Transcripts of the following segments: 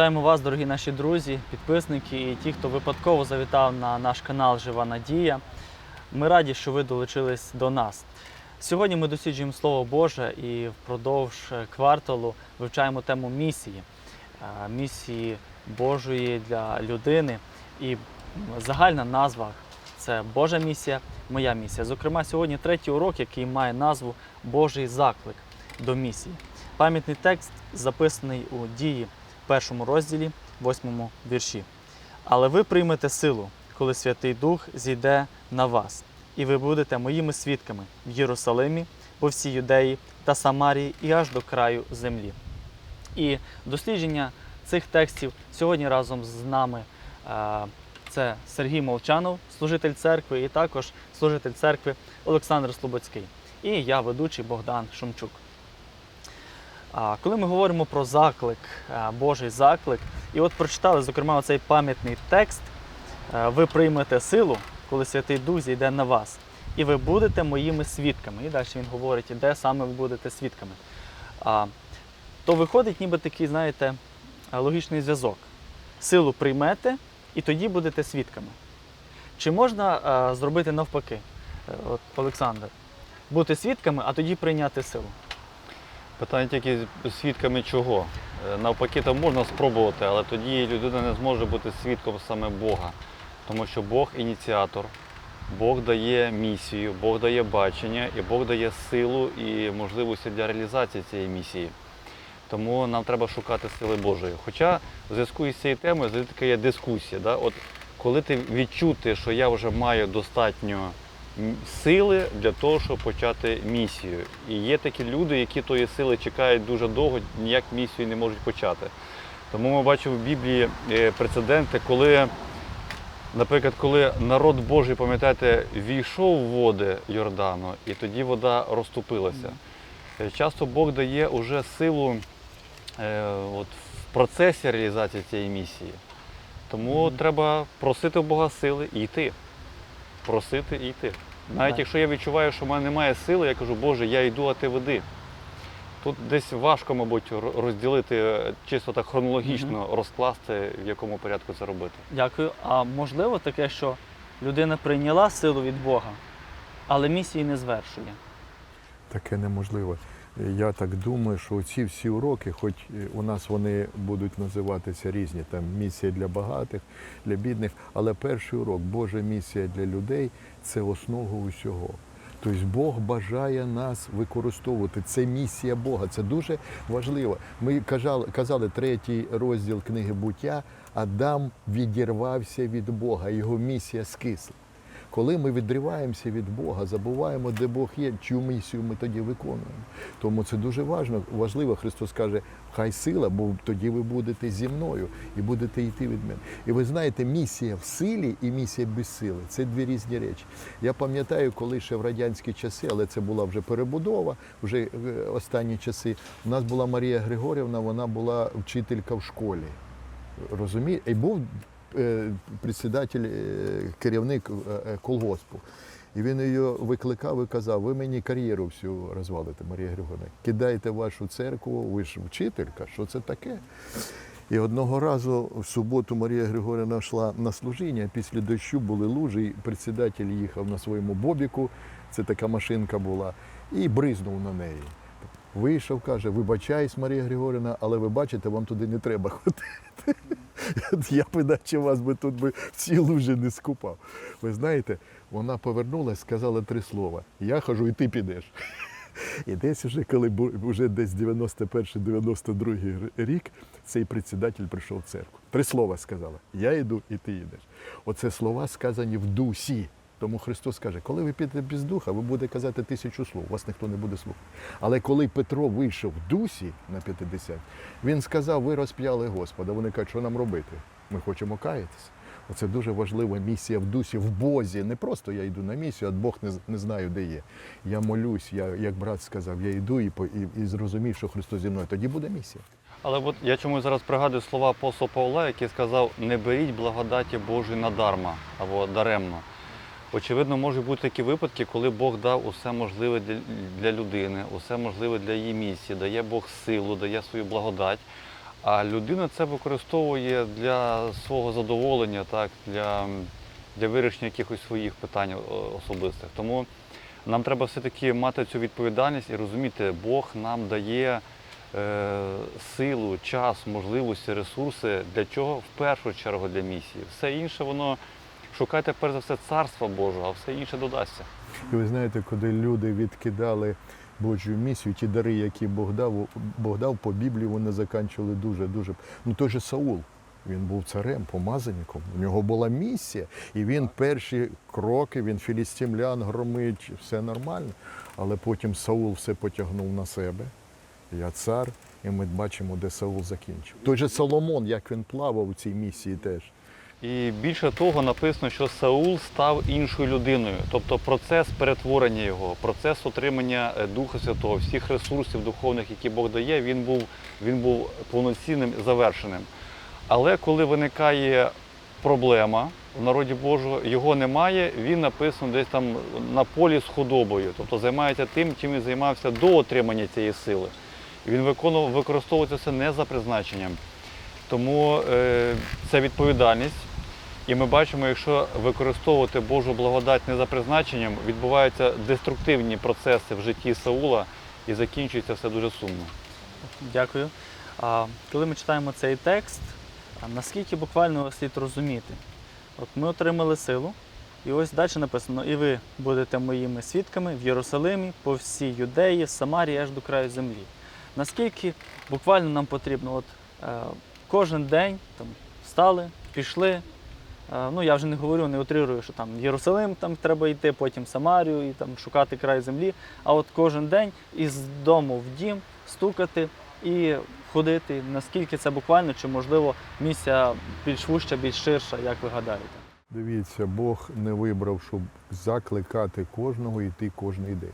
Вітаємо вас, дорогі наші друзі, підписники і ті, хто випадково завітав на наш канал Жива Надія. Ми раді, що ви долучились до нас. Сьогодні ми досліджуємо Слово Боже і впродовж е, кварталу вивчаємо тему місії, е, місії Божої для людини. І загальна назва це Божа місія, моя місія. Зокрема, сьогодні третій урок, який має назву Божий заклик до місії. Пам'ятний текст записаний у дії першому розділі, восьмому вірші. Але ви приймете силу, коли Святий Дух зійде на вас, і ви будете моїми свідками в Єрусалимі, по всій Юдеї та Самарії і аж до краю землі. І дослідження цих текстів сьогодні разом з нами е, це Сергій Молчанов, служитель церкви, і також служитель церкви Олександр Слободський. І я, ведучий Богдан Шумчук. Коли ми говоримо про заклик, е, Божий заклик, і от прочитали, зокрема, цей пам'ятний текст, е, ви приймете силу, коли Святий Дух зійде на вас, і ви будете моїми свідками. І далі він говорить, де саме ви будете свідками. То виходить ніби такий, знаєте, логічний зв'язок. Силу приймете, і тоді будете свідками. Чи можна е, зробити навпаки, от, Олександр, бути свідками, а тоді прийняти силу? Питання тільки свідками чого. Е, Навпаки, там можна спробувати, але тоді людина не зможе бути свідком саме Бога. Тому що Бог ініціатор, Бог дає місію, Бог дає бачення, і Бог дає силу і можливості для реалізації цієї місії. Тому нам треба шукати сили Божої. Хоча в зв'язку із цією темою завжди така є дискусія. Да? От коли ти відчути, що я вже маю достатньо сили для того, щоб почати місію. І є такі люди, які тої сили чекають дуже довго, ніяк місію не можуть почати. Тому ми бачимо в Біблії е, прецеденти, коли, наприклад, коли народ Божий, пам'ятаєте, війшов в води Йордану, і тоді вода розступилася. Е, Часто Бог дає уже силу е, от, в процесі реалізації цієї місії. Тому Мгм. треба просити у Бога сили і йти. Просити і йти. Навіть якщо я відчуваю, що в мене немає сили, я кажу, Боже, я йду, а ти веди. Тут десь важко, мабуть, розділити е, чисто так хронологічно розкласти, в якому порядку це робити. Дякую. А можливо таке, що людина прийняла силу від Бога, але місії не звершує. Таке неможливо. Я так думаю, що ці всі уроки, хоч у нас вони будуть називатися різні, там місія для багатих, для бідних, але перший урок, Божа місія для людей це основа усього. Тобто Бог бажає нас використовувати. Це місія Бога. Це дуже важливо. Ми казали, казали третій розділ книги буття. Адам відірвався від Бога, його місія скисла. Коли ми відриваємося від Бога, забуваємо, де Бог є, чию місію ми тоді виконуємо. Тому це дуже важливо. важливо. Христос каже, хай сила, бо тоді ви будете зі мною і будете йти від мене. І ви знаєте, місія в силі і місія без сили це дві різні речі. Я пам'ятаю, коли ще в радянські часи, але це була вже перебудова, вже е, останні часи. У нас була Марія Григорівна, вона була вчителька в школі. Розумієте? І був председатель, е, керівник е, е, колгоспу. І він її викликав і казав: ви мені кар'єру всю розвалите, Марія Григорівна. Кидайте вашу церкву, ви ж вчителька, що це таке? І одного разу в суботу Марія Григорівна йшла на служіння, після дощу були лужі, і председатель їхав на своєму бобіку, це така машинка була, і бризнув на неї. Вийшов, каже, вибачаюсь, Марія Григорівна, але ви бачите, вам туди не треба ходити. Я б іначе вас би тут би в цій лужі не скупав. Ви знаєте, вона повернулася, сказала три слова. Я хожу, і ти підеш. І десь вже, коли вже десь 91-92 рік, цей председатель прийшов в церкву. Три слова сказала: Я йду, і ти йдеш. Оце слова сказані в дусі. Тому Христос каже, коли ви підете без духа, ви будете казати тисячу слов, вас ніхто не буде слухати. Але коли Петро вийшов в дусі на 50, він сказав, ви розп'яли Господа. Вони кажуть, що нам робити? Ми хочемо каятися. Оце дуже важлива місія в дусі, в Бозі. Не просто я йду на місію, а Бог не, не знаю, де є. Я молюсь, я, як брат сказав, я йду і, і, і зрозумів, що Христос зі мною. Тоді буде місія. Але от я чомусь зараз пригадую слова апостола Павла, який сказав: не беріть благодаті Божої надарма або даремно. Очевидно, можуть бути такі випадки, коли Бог дав усе можливе для, людини, усе можливе для її місії, дає Бог силу, дає свою благодать. А людина це використовує для свого задоволення, так, для, для вирішення якихось своїх питань особистих. Тому нам треба все-таки мати цю відповідальність і розуміти, Бог нам дає е, силу, час, можливості, ресурси. Для чого? В першу чергу для місії. Все інше воно шукайте перш за все царства Божого, а все інше додасться. І ви знаєте, коли люди відкидали Божу місію, ті дари, які Бог дав, Бог дав по Біблії, вони закінчили дуже, дуже. Ну той же Саул. Він був царем, помазанником. У нього була місія, і він перші кроки, він філістимлян громить, все нормально. Але потім Саул все потягнув на себе. Я цар, і ми бачимо, де Саул закінчив. Той же Соломон, як він плавав у цій місії теж. І більше того, написано, що Саул став іншою людиною. Тобто процес перетворення його, процес отримання е, Духа Святого, всіх ресурсів духовних, які Бог дає, він був, він був повноцінним завершеним. Але коли виникає проблема в народі Божого, його немає, він написано десь там на полі з худобою, тобто займається тим, чим він займався до отримання цієї сили. Він виконував, використовується це не за призначенням. Тому е, це відповідальність. І ми бачимо, якщо використовувати Божу благодать не за призначенням, відбуваються деструктивні процеси в житті Саула і закінчується все дуже сумно. Дякую. А, коли ми читаємо цей текст, наскільки буквально слід розуміти? От ми отримали силу, і ось далі написано: і ви будете моїми свідками в Єрусалимі, по всій Юдеї, Самарії, аж до краю землі. Наскільки буквально нам потрібно, от е, кожен день там встали, пішли. Е, Ну, я вже не говорю, не утрирую, що там Єрусалим там треба йти, потім Самарію і там шукати край землі. А от кожен день із дому в дім стукати і ходити. Наскільки це буквально, чи можливо місія більш вуща, більш ширша, як ви гадаєте? Дивіться, Бог не вибрав, щоб закликати кожного йти кожний день.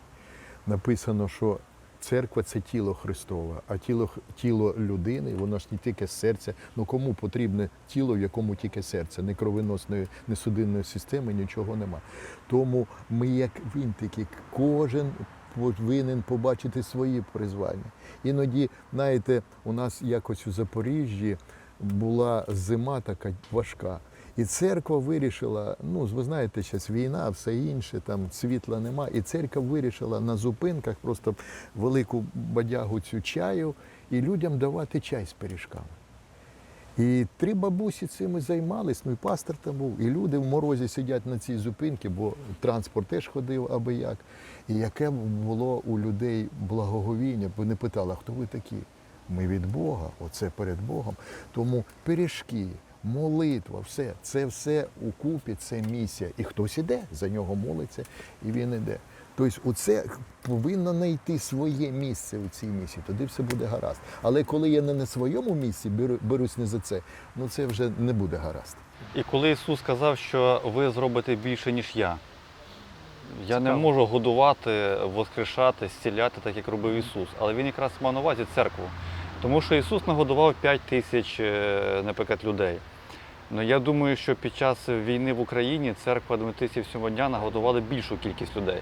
Написано, що церква це тіло Христове, а тіло, тіло людини, воно ж не тільки з серця. Ну кому потрібне тіло, в якому тільки серце, не кровоносної, не судинної системи, нічого нема. Тому ми, як винтики, кожен повинен побачити свої призвання. Іноді, знаєте, у нас якось у Запоріжжі була зима така важка. І церква вирішила, ну ви знаєте, зараз війна, все інше, там світла нема. І церква вирішила на зупинках просто велику бадягу цю чаю і людям давати чай з пиріжками. І три бабусі цим і займались, ну і пастор там був, і люди в морозі сидять на цій зупинці, бо транспорт теж ходив аби як. І яке було у людей благоговіння, бо не питали, хто ви такі? Ми від Бога, оце перед Богом. Тому пиріжки, молитва, все, це все укупі, це місія. І хтось іде, за нього молиться, і він іде. Тобто, оце повинно знайти своє місце у цій місії, тоді все буде гаразд. Але коли я не на своєму місці, беру- берусь не за це, ну це вже не буде гаразд. І коли Ісус сказав, що ви зробите більше, ніж я, я не Цікаво. можу годувати, воскрешати, зціляти, так як робив Ісус. Але Він якраз мав на увазі церкву. Тому що Ісус нагодував 5 тисяч, е, наприклад, людей. Ну я думаю, що під час війни в Україні церква Адвентистів дня нагодувала більшу кількість людей.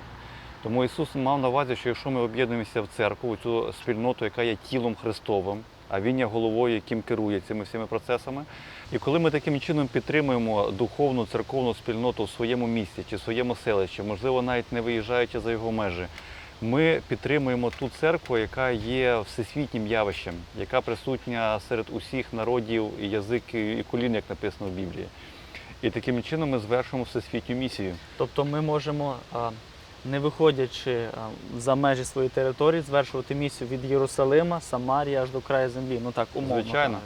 Тому Ісус мав на увазі, що якщо ми об'єднуємося в церкву, у цю спільноту, яка є тілом Христовим, а Він є головою, яким керує цими всіми процесами. І коли ми таким чином підтримуємо духовну церковну спільноту в своєму місті чи в своєму селищі, можливо, навіть не виїжджаючи за його межі, ми підтримуємо ту церкву, яка є всесвітнім явищем, яка присутня серед усіх народів, і язиків і колін, як написано в Біблії. І таким чином ми звершуємо всесвітню місію. Тобто ми можемо, не виходячи за межі своєї території, звершувати місію від Єрусалима, Самарії аж до краю землі. Ну так, умовно Звичайно.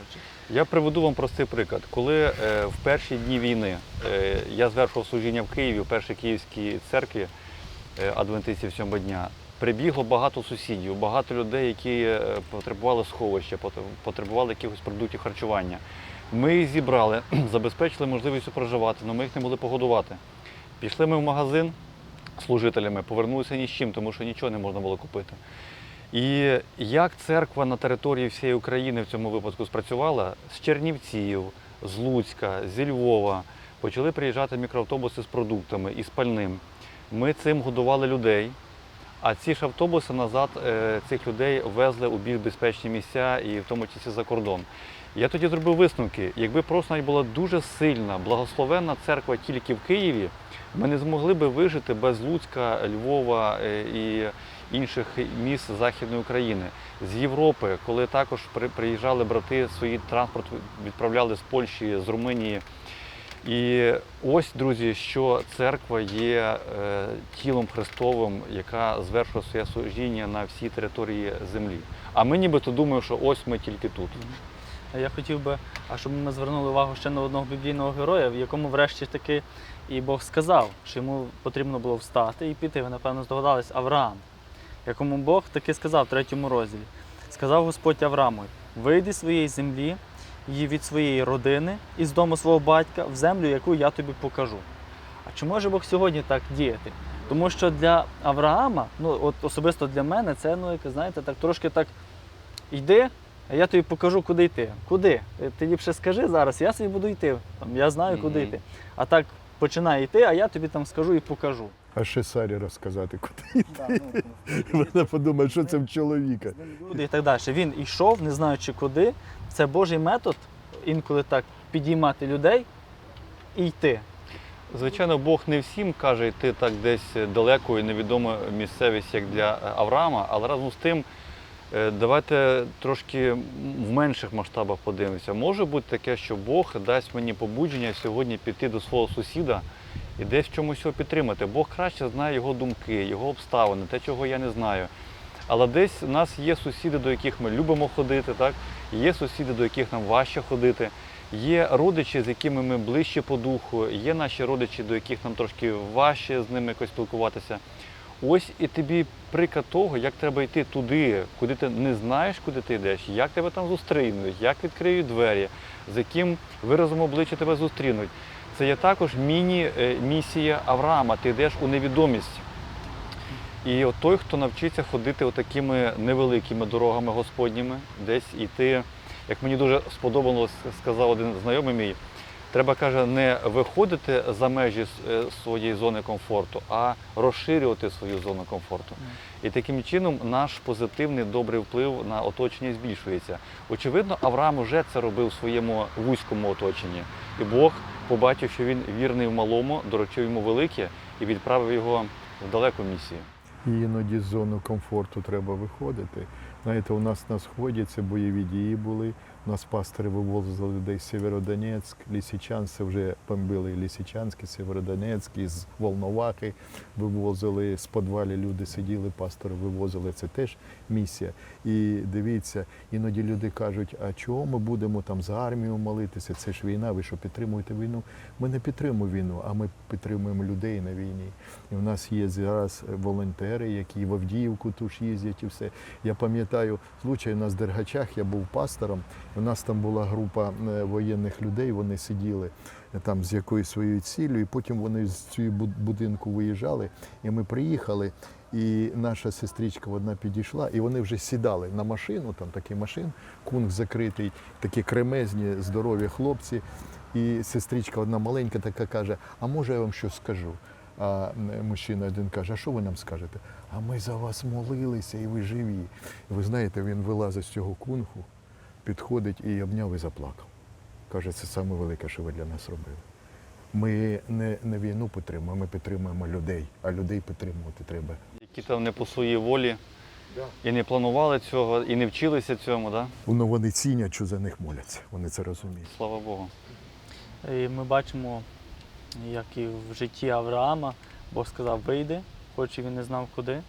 Я приведу вам простий приклад. Коли е, в перші дні війни е, я звершував служіння в Києві, в першій київській церкві адвентистів сьомого дня, прибігло багато сусідів, багато людей, які е, потребували сховища, потребували якихось продуктів харчування. Ми їх зібрали, забезпечили можливість проживати, але ми їх не могли погодувати. Пішли ми в магазин служителями, повернулися ні з чим, тому що нічого не можна було купити. І як церква на території всієї України в цьому випадку спрацювала з Чернівців, з Луцька, зі Львова, почали приїжджати мікроавтобуси з продуктами і з пальним. Ми цим годували людей, а ці ж автобуси назад е, цих людей везли у більш безпечні місця і в тому числі за кордон. Я тоді зробив висновки. Якби просто навіть була дуже сильна, благословенна церква тільки в Києві, ми не змогли би вижити без Луцька, Львова е, і інших міст Західної України. З Європи, коли також при- приїжджали брати, свій транспорт відправляли з Польщі, з Румунії. І ось, друзі, що церква є е, тілом Христовим, яка звершує своє служіння на всій території землі. А ми нібито думаємо, що ось ми тільки тут. Я хотів би, а щоб ми звернули увагу ще на одного біблійного героя, в якому врешті таки і Бог сказав, що йому потрібно було встати і піти. Ви, напевно, здогадались, Авраам, якому Бог таки сказав в третьому розділі. Сказав Господь Аврааму: вийди з своєї землі і від своєї родини і з дому свого батька в землю, яку я тобі покажу. А чи може Бог сьогодні так діяти? Тому що для Авраама, ну от особисто для мене, це ну, як, знаєте, так трошки так йди, а я тобі покажу, куди йти. Куди? Ти ліпше скажи зараз, я собі буду йти. Там, я знаю, куди йти. А так починай йти, а я тобі там скажу і покажу. А ще Сарі розказати, куди йти. Вона подумає, що це в чоловіка. Люди і так далі. Він йшов, не знаючи куди. Це Божий метод інколи так підіймати людей і йти. Звичайно, Бог не всім каже йти так десь далеко і невідома місцевість, як для Авраама, але разом з тим, е, давайте трошки в менших масштабах подивимося. Може бути таке, що Бог дасть мені побудження сьогодні піти до свого сусіда і десь в чомусь його підтримати. Бог краще знає його думки, його обставини, те, чого я не знаю. Але десь у нас є сусіди, до яких ми любимо ходити, так? Є сусіди, до яких нам важче ходити. Є родичі, з якими ми ближче по духу, є наші родичі, до яких нам трошки важче з ними якось спілкуватися. Ось і тобі приклад того, як треба йти туди, куди ти не знаєш, куди ти йдеш, як тебе там зустрінуть, як відкриють двері, з яким виразом обличчя тебе зустрінуть. Це є також міні-місія Авраама. Ти йдеш у невідомість. І от той, хто навчиться ходити отакими невеликими дорогами Господніми, десь іти, як мені дуже сподобалось, сказав один знайомий мій, треба каже, не виходити за межі е, своєї зони комфорту, а розширювати свою зону комфорту. І таким чином наш позитивний добрий вплив на оточення збільшується. Очевидно, Авраам вже це робив в своєму вузькому оточенні. І Бог побачив, що він вірний в малому, доручив йому велике і відправив його в далеку місію. І іноді з зони комфорту треба виходити. Знаєте, у нас на сході це бойові дії були. У нас пастори вивозили десь Сєвєродонецьк, Лісичанськ, це вже бомбили Лісичанськ, Сєвєродонецьк, із Волновахи вивозили з підвалі, люди сиділи, пастори вивозили. Це теж місія. І дивіться, іноді люди кажуть, а чого ми будемо там за армію молитися? Це ж війна, ви що підтримуєте війну? Ми не підтримуємо війну, а ми підтримуємо людей на війні. І в нас є зараз волонтери, які в Авдіївку ту ж їздять і все. Я пам'ятаю случай на Дергачах, я був пастором. У нас там була група е, воєнних людей, вони сиділи е, там з якоюсь своєю ціллю, і потім вони з цього будинку виїжджали, і ми приїхали. І наша сестричка одна підійшла, і вони вже сідали на машину, там такий машин, кунг закритий, такі кремезні, здорові хлопці. І сестричка одна маленька така каже: А може я вам щось скажу? А мужчина один каже, а що ви нам скажете? А ми за вас молилися і ви живі. І ви знаєте, він вилазить з цього кунгу, підходить і обняв і заплакав. Каже, це саме велике, що ви для нас робили. Ми не, не війну підтримуємо, ми підтримуємо людей, а людей підтримувати треба. Які там не по своїй волі і не планували цього, і не вчилися цьому, да? Воно вони цінять, що за них моляться. Вони це розуміють. слава Богу. І ми бачимо, як і в житті Авраама Бог сказав, вийди, хоч і він не знав куди,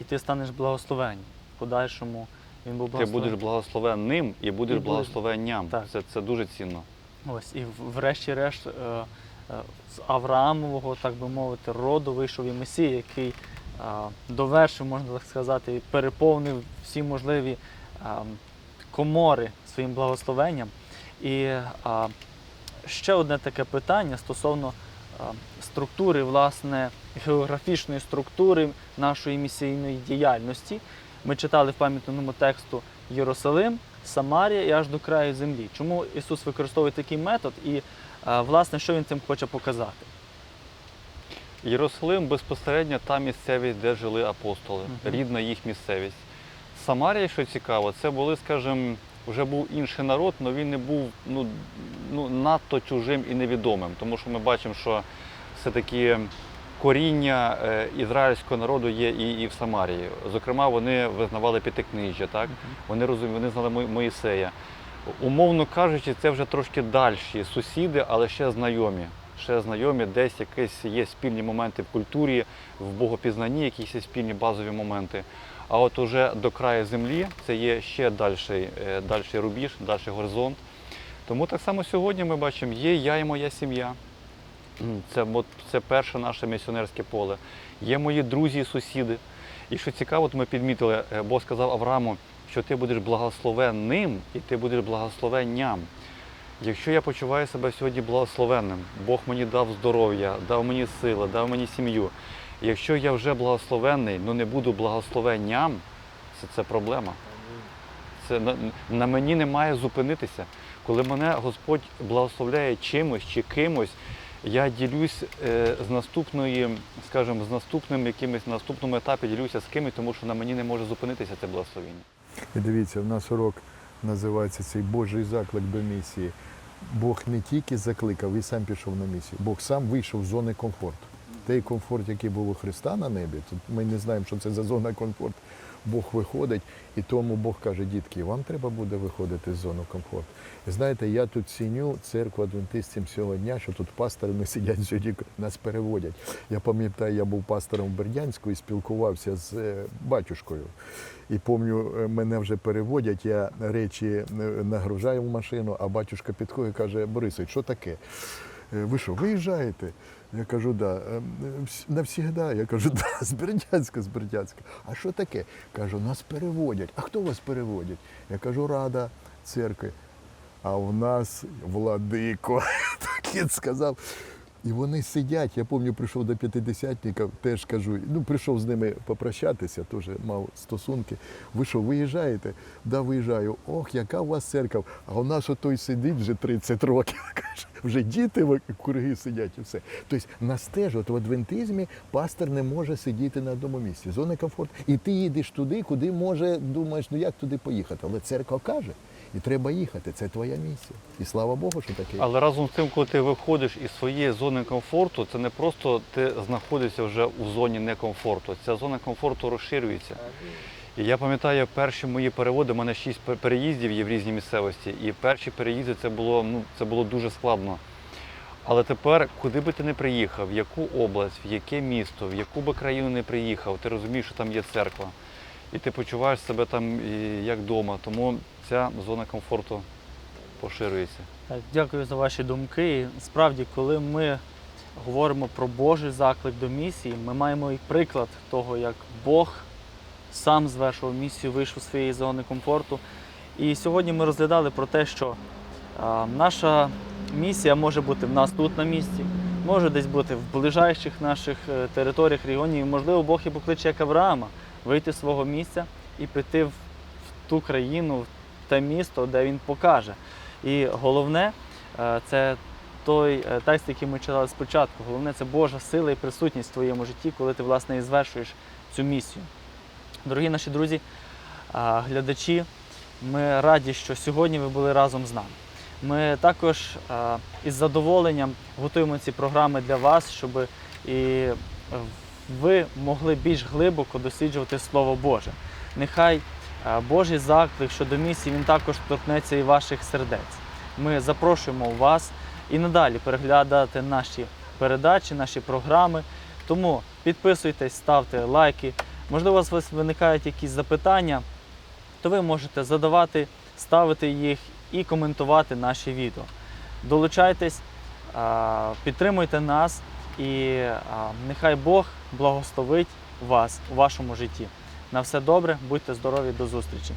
і ти станеш благословенням. В подальшому він був Ти будеш благословенним і будеш І благословенням. Так. Це, це дуже цінно. Ось, і врешті-решт е, е, з Авраамового, так би мовити, роду вийшов і Месій, який е, довершив, можна так сказати, переповнив всі можливі комори своїм благословенням. І ще одне таке питання стосовно структури, власне, географічної структури нашої місійної діяльності. Ми читали в пам'ятному тексту Єрусалим, Самарія і аж до краю землі. Чому Ісус використовує такий метод і, е, власне, що Він цим хоче показати? Єрусалим безпосередньо та місцевість, де жили апостоли, Мгм. рідна їх місцевість. Самарія, що цікаво, це були, скажімо, вже був інший народ, але він не був ну, ну, надто чужим і невідомим. Тому що ми бачимо, що все-таки коріння е, ізраїльського народу є і, і в Самарії. Зокрема, вони визнавали п'ятикнижжя, так? Вони розуміли, вони знали Моїсея. Умовно кажучи, це вже трошки дальші сусіди, але ще знайомі. Ще знайомі, десь якісь є спільні моменти в культурі, в богопізнанні, якісь є спільні базові моменти. А от уже до краю землі це є ще дальший, е, дальший рубіж, дальший горизонт. Тому так само сьогодні ми бачимо, є я і моя сім'я. Це, це перше наше місіонерське поле. Є мої друзі і сусіди. І що цікаво, от ми підмітили, е, Бог сказав Аврааму, що ти будеш благословенним і ти будеш благословенням. Якщо я почуваю себе сьогодні благословенним, Бог мені дав здоров'я, дав мені сили, дав мені сім'ю. Якщо я вже благословенний, але не буду благословенням, це, це проблема. Це на, на мені не має зупинитися. Коли мене Господь благословляє чимось чи кимось, я ділюсь е, з наступної, скажімо, з наступним якимось наступному етапі ділюся з кимось, тому що на мені не може зупинитися це благословіння. І дивіться, в нас урок називається цей Божий заклик до місії. Бог не тільки закликав і сам пішов на місію, Бог сам вийшов з зони комфорту. Той комфорт, який був у Христа на небі, тут ми не знаємо, що це за зона комфорту. Бог виходить, і тому Бог каже, дітки, вам треба буде виходити з зони комфорту. І знаєте, я тут ціню церкву адвентистів цього дня, що тут пастори не сидять сьогодні, нас переводять. Я пам'ятаю, я був пастором в Бердянську і спілкувався з е, батюшкою. І пам'ятаю, е, мене вже переводять, я речі е, нагружаю в машину, а батюшка підходить і каже, Борисович, що таке? Ви що, виїжджаєте? Я кажу, да. «Е, е, Навсігда. Я кажу, да, з Бердянська, з Бердянська. А що таке? Кажу, нас переводять. А хто вас переводять? Я кажу, рада церкви. А в нас владико. Так він сказав. І вони сидять. Я пам'ятаю, прийшов до п'ятидесятників, теж кажу, ну прийшов з ними попрощатися, теж мав стосунки. Ви що, виїжджаєте? Да, виїжджаю. Ох, яка у вас церква. А у нас отой сидить вже 30 років. Вже діти в круги сидять і все. Тобто нас теж от в адвентизмі пастор не може сидіти на одному місці. Зона комфорту. І ти їдеш туди, куди може, думаєш, ну як туди поїхати. Але церква каже, і треба їхати. Це твоя місія. І слава Богу, що таке. Але разом з тим, коли ти виходиш із своєї зони комфорту, це не просто ти знаходишся вже у зоні некомфорту. Ця зона комфорту розширюється. І я пам'ятаю, перші мої переводи, у мене шість переїздів є в різній місцевості. І перші переїзди це було, ну, це було дуже складно. Але тепер, куди би ти не приїхав, в яку область, в яке місто, в яку би країну не приїхав, ти розумієш, що там є церква. І ти почуваєш себе там як вдома. Тому ця зона комфорту поширюється. Дякую за ваші думки. І справді, коли ми говоримо про Божий заклик до місії, ми маємо і приклад того, як Бог сам звершував місію, вийшов з своєї зони комфорту. І сьогодні ми розглядали про те, що наша місія може бути в нас тут на місці, може десь бути в ближайших наших е, територіях, регіонів. Можливо, Бог і покличе як Авраама вийти з свого місця і піти в, ту країну, те місто, де він покаже. І головне е, це той е, текст, який ми читали спочатку. Головне це Божа сила і присутність в твоєму житті, коли ти власне і звершуєш цю місію. Дорогі наші друзі, глядачі, ми раді, що сьогодні ви були разом з нами. Ми також із задоволенням готуємо ці програми для вас, щоб і е, ви могли більш глибоко досліджувати Слово Боже. Нехай Божий заклик щодо місії він також торкнеться і ваших сердець. Ми запрошуємо вас і надалі переглядати наші передачі, наші програми. Тому підписуйтесь, ставте лайки. Можливо, у вас виникають якісь запитання, то ви можете задавати, ставити їх і коментувати наші відео. Долучайтесь, підтримуйте нас і нехай Бог благословить вас у вашому житті. На все добре, будьте здорові, до зустрічі!